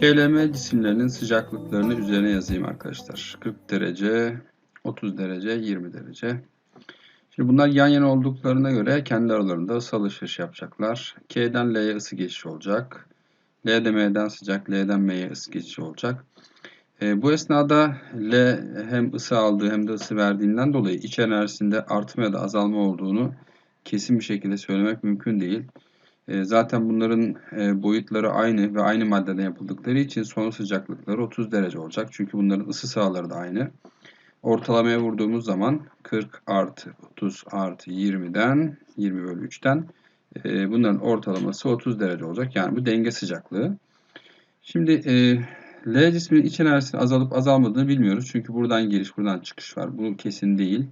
KLM cisimlerinin sıcaklıklarını üzerine yazayım arkadaşlar. 40 derece, 30 derece, 20 derece. Şimdi bunlar yan yana olduklarına göre kendi aralarında ısı alışveriş yapacaklar. K'den L'ye ısı geçişi olacak. L'de M'den sıcak, L'den M'ye ısı geçişi olacak. E, bu esnada L hem ısı aldığı hem de ısı verdiğinden dolayı iç enerjisinde artma ya da azalma olduğunu kesin bir şekilde söylemek mümkün değil. E, zaten bunların e, boyutları aynı ve aynı maddeden yapıldıkları için son sıcaklıkları 30 derece olacak. Çünkü bunların ısı sahaları da aynı. Ortalamaya vurduğumuz zaman 40 artı 30 artı 20'den 20 bölü 3'ten e, bunların ortalaması 30 derece olacak. Yani bu denge sıcaklığı. Şimdi L cisminin iç enerjisinin azalıp azalmadığını bilmiyoruz. Çünkü buradan giriş buradan çıkış var. Bu kesin değil.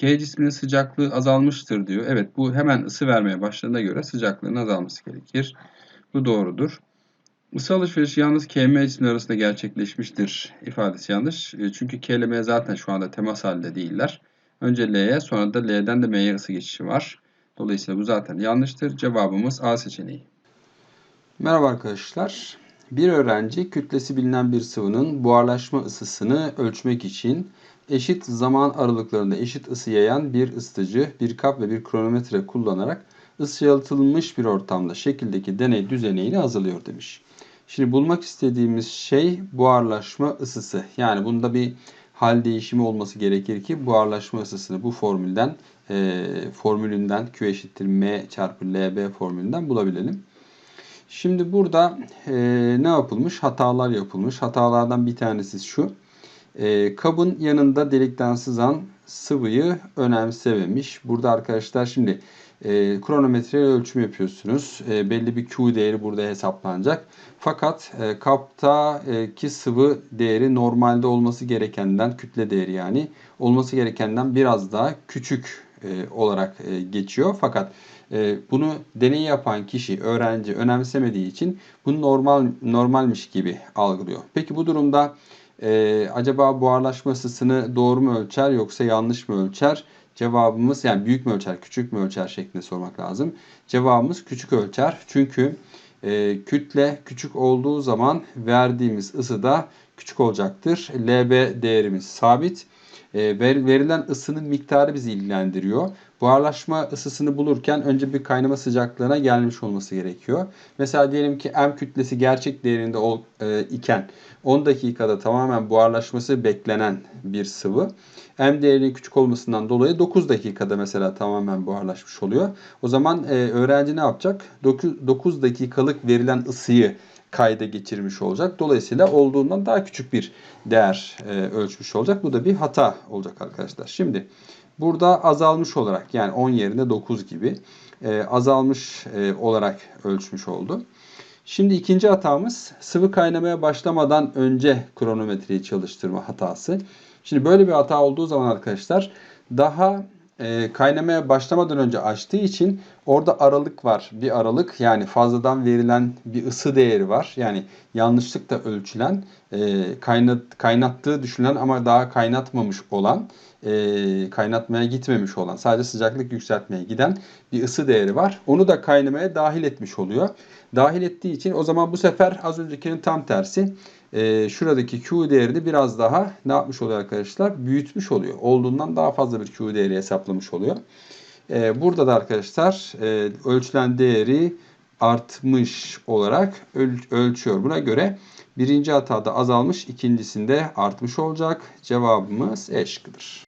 K cisminin sıcaklığı azalmıştır diyor. Evet bu hemen ısı vermeye başladığına göre sıcaklığın azalması gerekir. Bu doğrudur. Isı alışverişi yalnız KM cisimleri arasında gerçekleşmiştir ifadesi yanlış. E, Çünkü K ile M zaten şu anda temas halinde değiller. Önce L'ye sonra da L'den de M'ye ısı geçişi var. Dolayısıyla bu zaten yanlıştır. Cevabımız A seçeneği. Merhaba arkadaşlar. Bir öğrenci kütlesi bilinen bir sıvının buharlaşma ısısını ölçmek için eşit zaman aralıklarında eşit ısı yayan bir ısıtıcı, bir kap ve bir kronometre kullanarak ısı yalıtılmış bir ortamda şekildeki deney düzeneyini hazırlıyor demiş. Şimdi bulmak istediğimiz şey buharlaşma ısısı. Yani bunda bir hal değişimi olması gerekir ki buharlaşma ısısını bu formülden e, formülünden Q eşittir M çarpı LB formülünden bulabilelim. Şimdi burada e, ne yapılmış? Hatalar yapılmış. Hatalardan bir tanesi şu. E, kabın yanında delikten sızan sıvıyı önemsememiş. Burada arkadaşlar şimdi e, kronometreyle ölçüm yapıyorsunuz. E, belli bir Q değeri burada hesaplanacak. Fakat e, kaptaki sıvı değeri normalde olması gerekenden kütle değeri yani olması gerekenden biraz daha küçük e, olarak e, geçiyor. Fakat e, bunu deney yapan kişi, öğrenci önemsemediği için bunu normal normalmiş gibi algılıyor. Peki bu durumda e, acaba buharlaşma ısısını doğru mu ölçer yoksa yanlış mı ölçer? Cevabımız yani büyük mü ölçer, küçük mü ölçer şeklinde sormak lazım. Cevabımız küçük ölçer. Çünkü e, kütle küçük olduğu zaman verdiğimiz ısı da küçük olacaktır. LB değerimiz sabit. E, verilen ısının miktarı bizi ilgilendiriyor. Buharlaşma ısısını bulurken önce bir kaynama sıcaklığına gelmiş olması gerekiyor. Mesela diyelim ki M kütlesi gerçek değerinde ol, e, iken 10 dakikada tamamen buharlaşması beklenen bir sıvı. M değerinin küçük olmasından dolayı 9 dakikada mesela tamamen buharlaşmış oluyor. O zaman e, öğrenci ne yapacak? 9, 9 dakikalık verilen ısıyı kayda geçirmiş olacak. Dolayısıyla olduğundan daha küçük bir değer e, ölçmüş olacak. Bu da bir hata olacak arkadaşlar. Şimdi burada azalmış olarak yani 10 yerine 9 gibi e, azalmış e, olarak ölçmüş oldu. Şimdi ikinci hatamız sıvı kaynamaya başlamadan önce kronometreyi çalıştırma hatası. Şimdi böyle bir hata olduğu zaman arkadaşlar daha e, kaynamaya başlamadan önce açtığı için orada aralık var. Bir aralık yani fazladan verilen bir ısı değeri var. Yani yanlışlıkla ölçülen, e, kaynat, kaynattığı düşünülen ama daha kaynatmamış olan, e, kaynatmaya gitmemiş olan, sadece sıcaklık yükseltmeye giden bir ısı değeri var. Onu da kaynamaya dahil etmiş oluyor. Dahil ettiği için o zaman bu sefer az öncekinin tam tersi e, şuradaki Q değerini biraz daha ne yapmış oluyor arkadaşlar? Büyütmüş oluyor. Olduğundan daha fazla bir Q değeri hesaplamış oluyor. E, burada da arkadaşlar e, ölçülen değeri artmış olarak öl ölçüyor. Buna göre birinci hatada azalmış, ikincisinde artmış olacak. Cevabımız E şıkkıdır.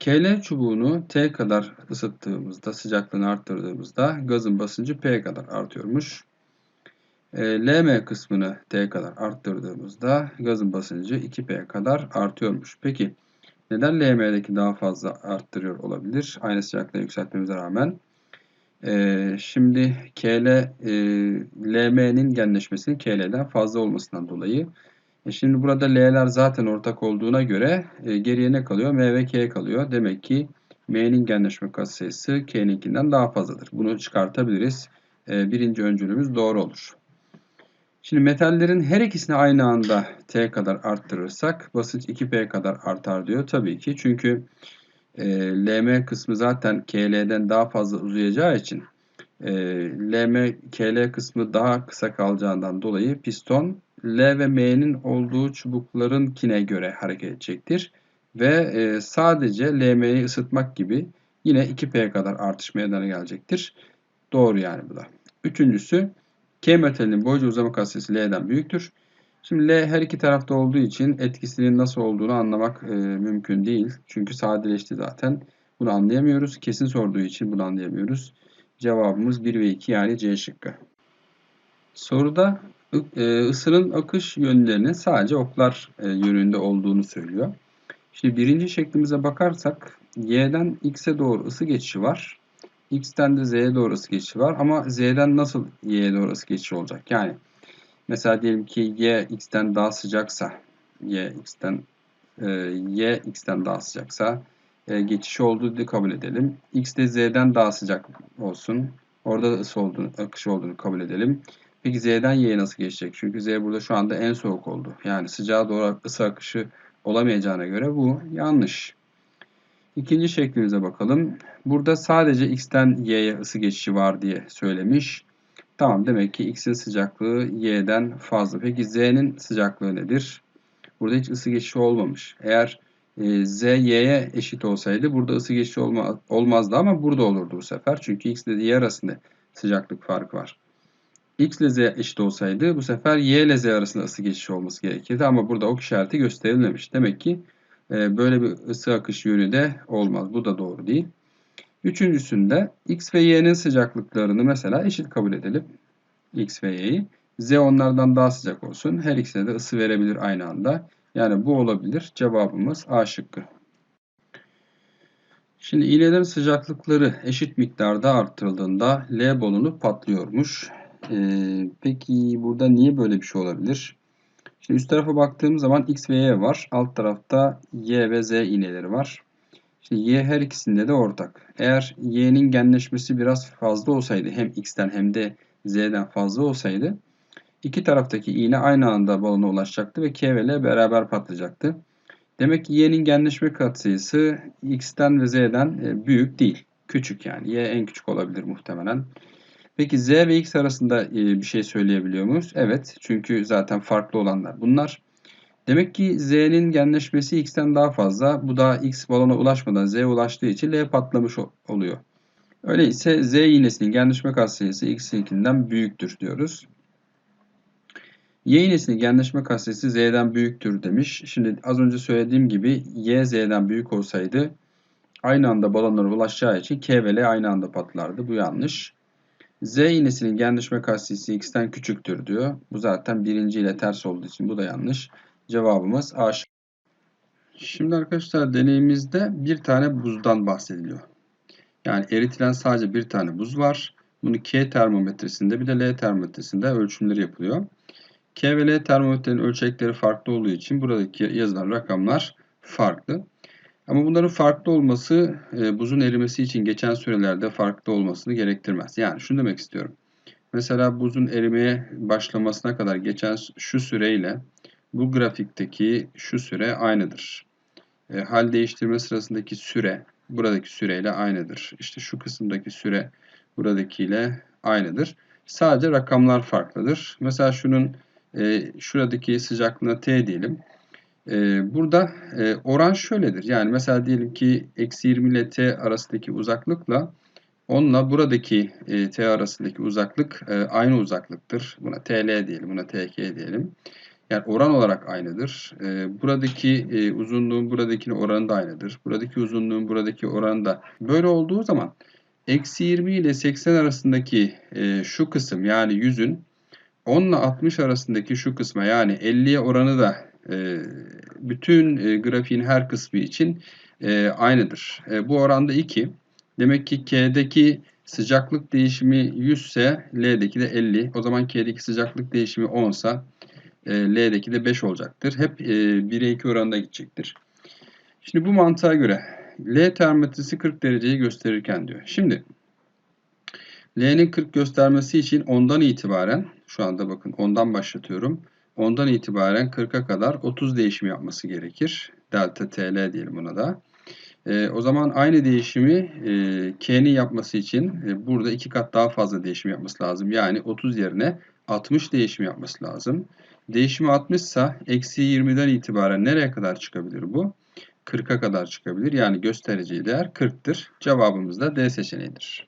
KL çubuğunu T kadar ısıttığımızda, sıcaklığını arttırdığımızda gazın basıncı P kadar artıyormuş. E, LM kısmını T kadar arttırdığımızda gazın basıncı 2P kadar artıyormuş. Peki neden LM'deki daha fazla arttırıyor olabilir? Aynı sıcaklığı yükseltmemize rağmen. E, şimdi KL, e, LM'nin genleşmesinin KL'den fazla olmasından dolayı. E şimdi burada L'ler zaten ortak olduğuna göre e, geriye ne kalıyor? M ve K kalıyor. Demek ki M'nin genleşme katsayısı K'ninkinden daha fazladır. Bunu çıkartabiliriz. E, birinci öncülümüz doğru olur. Şimdi metallerin her ikisini aynı anda T kadar arttırırsak basınç 2P kadar artar diyor. Tabii ki çünkü e, LM kısmı zaten KL'den daha fazla uzayacağı için e, LM KL kısmı daha kısa kalacağından dolayı piston L ve M'nin olduğu çubuklarınkine göre hareket edecektir. Ve e, sadece LM'yi ısıtmak gibi yine 2P kadar artış meydana gelecektir. Doğru yani bu da. Üçüncüsü K metalinin boyca uzama katsayısı L'den büyüktür. Şimdi L her iki tarafta olduğu için etkisinin nasıl olduğunu anlamak e, mümkün değil. Çünkü sadeleşti zaten. Bunu anlayamıyoruz. Kesin sorduğu için bunu anlayamıyoruz. Cevabımız 1 ve 2 yani C şıkkı. Soruda e, ısının akış yönlerinin sadece oklar e, yönünde olduğunu söylüyor. Şimdi birinci şeklimize bakarsak Y'den X'e doğru ısı geçişi var. X'ten de Z'ye doğru geçişi var. Ama Z'den nasıl Y'ye doğru ısı geçişi olacak? Yani mesela diyelim ki Y X'ten daha sıcaksa Y X'ten e, Y X'ten daha sıcaksa e, geçiş olduğunu kabul edelim. X de Z'den daha sıcak olsun. Orada da ısı olduğunu, akış olduğunu kabul edelim. Peki Z'den Y'ye nasıl geçecek? Çünkü Z burada şu anda en soğuk oldu. Yani sıcağa doğru ısı akışı olamayacağına göre bu yanlış. İkinci şeklimize bakalım. Burada sadece X'ten Y'ye ısı geçişi var diye söylemiş. Tamam demek ki X'in sıcaklığı Y'den fazla. Peki Z'nin sıcaklığı nedir? Burada hiç ısı geçişi olmamış. Eğer e, Z Y'ye eşit olsaydı burada ısı geçişi olma, olmazdı ama burada olurdu bu sefer. Çünkü X ile Y arasında sıcaklık farkı var. X ile Z eşit olsaydı bu sefer Y ile Z arasında ısı geçişi olması gerekirdi ama burada ok işareti gösterilmemiş. Demek ki böyle bir ısı akış yönü de olmaz. Bu da doğru değil. Üçüncüsünde X ve Y'nin sıcaklıklarını mesela eşit kabul edelim. X ve Y'yi. Z onlardan daha sıcak olsun. Her ikisine de ısı verebilir aynı anda. Yani bu olabilir. Cevabımız A şıkkı. Şimdi iğnelerin sıcaklıkları eşit miktarda arttırıldığında L balonu patlıyormuş. Ee, peki burada niye böyle bir şey olabilir? Şimdi üst tarafa baktığım zaman X ve Y var. Alt tarafta Y ve Z iğneleri var. Şimdi Y her ikisinde de ortak. Eğer Y'nin genleşmesi biraz fazla olsaydı hem X'ten hem de Z'den fazla olsaydı iki taraftaki iğne aynı anda balona ulaşacaktı ve K ve L beraber patlayacaktı. Demek ki Y'nin genleşme katsayısı X'ten ve Z'den e, büyük değil. Küçük yani. Y en küçük olabilir muhtemelen. Peki Z ve X arasında e, bir şey söyleyebiliyor muyuz? Evet. Çünkü zaten farklı olanlar bunlar. Demek ki Z'nin genleşmesi X'ten daha fazla. Bu da X balona ulaşmadan Z'ye ulaştığı için L patlamış oluyor. Öyleyse Z iğnesinin genleşme katsayısı X'inkinden büyüktür diyoruz. Y iğnesinin genleşme katsayısı Z'den büyüktür demiş. Şimdi az önce söylediğim gibi Y Z'den büyük olsaydı aynı anda balonlara ulaşacağı için K ve L aynı anda patlardı. Bu yanlış. Z iğnesinin genleşme katsayısı X'ten küçüktür diyor. Bu zaten birinci ile ters olduğu için bu da yanlış. Cevabımız A. Şimdi arkadaşlar deneyimizde bir tane buzdan bahsediliyor. Yani eritilen sadece bir tane buz var. Bunu K termometresinde bir de L termometresinde ölçümleri yapılıyor. K ve L termometrenin ölçekleri farklı olduğu için buradaki yazılan rakamlar farklı. Ama bunların farklı olması e, buzun erimesi için geçen sürelerde farklı olmasını gerektirmez. Yani şunu demek istiyorum. Mesela buzun erimeye başlamasına kadar geçen şu süreyle bu grafikteki şu süre aynıdır. E, hal değiştirme sırasındaki süre buradaki süreyle aynıdır. İşte şu kısımdaki süre buradakiyle aynıdır. Sadece rakamlar farklıdır. Mesela şunun e, şuradaki sıcaklığına T diyelim. E, burada e, oran şöyledir. Yani mesela diyelim ki eksi 20 ile T arasındaki uzaklıkla onunla buradaki e, T arasındaki uzaklık e, aynı uzaklıktır. Buna TL diyelim, buna TK diyelim. Yani oran olarak aynıdır. Buradaki uzunluğun buradakine oranı da aynıdır. Buradaki uzunluğun buradaki oranı da. Böyle olduğu zaman eksi 20 ile 80 arasındaki şu kısım yani yüzün 10 ile 60 arasındaki şu kısma yani 50'ye oranı da e, bütün e, grafiğin her kısmı için e, aynıdır. E, bu oranda 2. Demek ki K'deki sıcaklık değişimi 100 ise L'deki de 50. O zaman K'deki sıcaklık değişimi 10 ise L'deki de 5 olacaktır. Hep e, 1'e 2 oranında gidecektir. Şimdi bu mantığa göre L termometresi 40 dereceyi gösterirken diyor. Şimdi L'nin 40 göstermesi için ondan itibaren şu anda bakın ondan başlatıyorum. Ondan itibaren 40'a kadar 30 değişim yapması gerekir. Delta TL diyelim buna da. E, o zaman aynı değişimi e, K'nin yapması için e, burada iki kat daha fazla değişim yapması lazım. Yani 30 yerine 60 değişim yapması lazım. Değişimi 60 ise eksi 20'den itibaren nereye kadar çıkabilir bu? 40'a kadar çıkabilir. Yani göstereceği değer 40'tır. Cevabımız da D seçeneğidir.